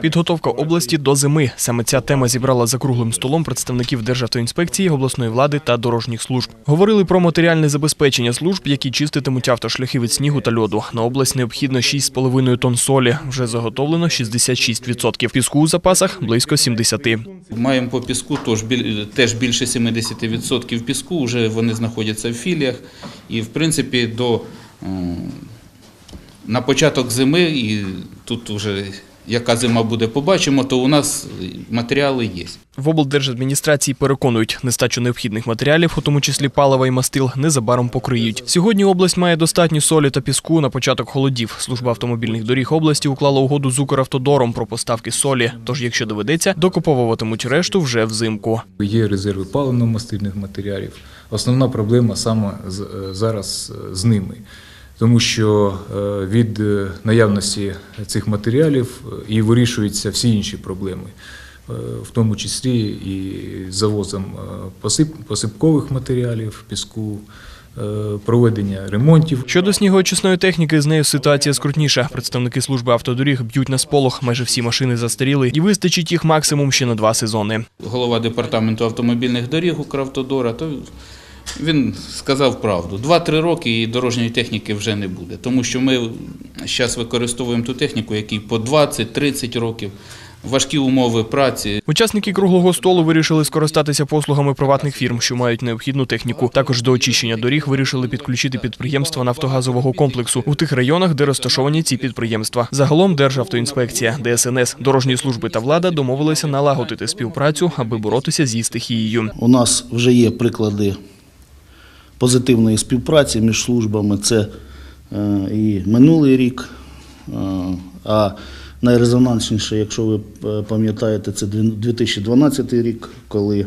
Підготовка області до зими. Саме ця тема зібрала за круглим столом представників Державтоінспекції, обласної влади та дорожніх служб. Говорили про матеріальне забезпечення служб, які чиститимуть автошляхи від снігу та льоду. На область необхідно 6,5 тонн солі. Вже заготовлено 66%. Піску у запасах близько 70%. Маємо по піску біль- теж більше 70% піску, вже вони знаходяться в філіях. І в принципі до, на початок зими, і тут вже яка зима буде, побачимо, то у нас матеріали є. В облдержадміністрації переконують, нестачу необхідних матеріалів, у тому числі палива і мастил, незабаром покриють. Сьогодні область має достатньо солі та піску на початок холодів. Служба автомобільних доріг області уклала угоду з Укравтодором про поставки солі. Тож, якщо доведеться, докуповуватимуть решту вже взимку. Є резерви паливно-мастильних матеріалів. Основна проблема саме з- е, зараз е, з ними, тому що е, від е, наявності цих матеріалів е, і вирішуються всі інші проблеми, в тому числі і завозом посипкових матеріалів, піску, проведення ремонтів. Щодо снігоочисної техніки, з нею ситуація скрутніша. Представники служби автодоріг б'ють на сполох. Майже всі машини застаріли, і вистачить їх максимум ще на два сезони. Голова департаменту автомобільних доріг Укравтодора, то він сказав правду. Два-три роки і дорожньої техніки вже не буде. Тому що ми зараз використовуємо ту техніку, якій по 20-30 років, важкі умови праці, Учасники круглого столу вирішили скористатися послугами приватних фірм, що мають необхідну техніку. Також до очищення доріг вирішили підключити підприємства нафтогазового комплексу у тих районах, де розташовані ці підприємства. Загалом Державтоінспекція, ДСНС, дорожні служби та влада домовилися налагодити співпрацю, аби боротися зі стихією. У нас вже є приклади позитивної співпраці між службами. Це е, і минулий рік. е, А найрезонансніше, якщо ви е, пам'ятаєте, це 2012 рік, коли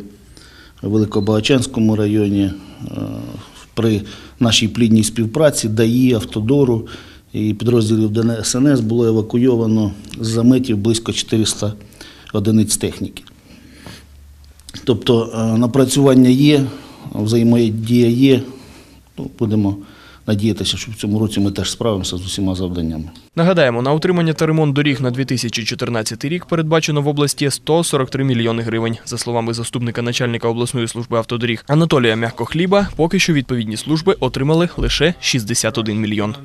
в Великобагачанському районі при нашій плідній співпраці ДАІ, Автодору і підрозділів ДСНС було евакуйовано з заметів близько 400 одиниць техніки. Тобто напрацювання є, взаємодія є. Ну, будемо надіятися, що в цьому році ми теж справимося з усіма завданнями. Нагадаємо, на утримання та ремонт доріг на 2014 рік передбачено в області 143 мільйони гривень. За словами заступника начальника обласної служби автодоріг Анатолія Мягкохліба, поки що відповідні служби отримали лише 61 мільйон.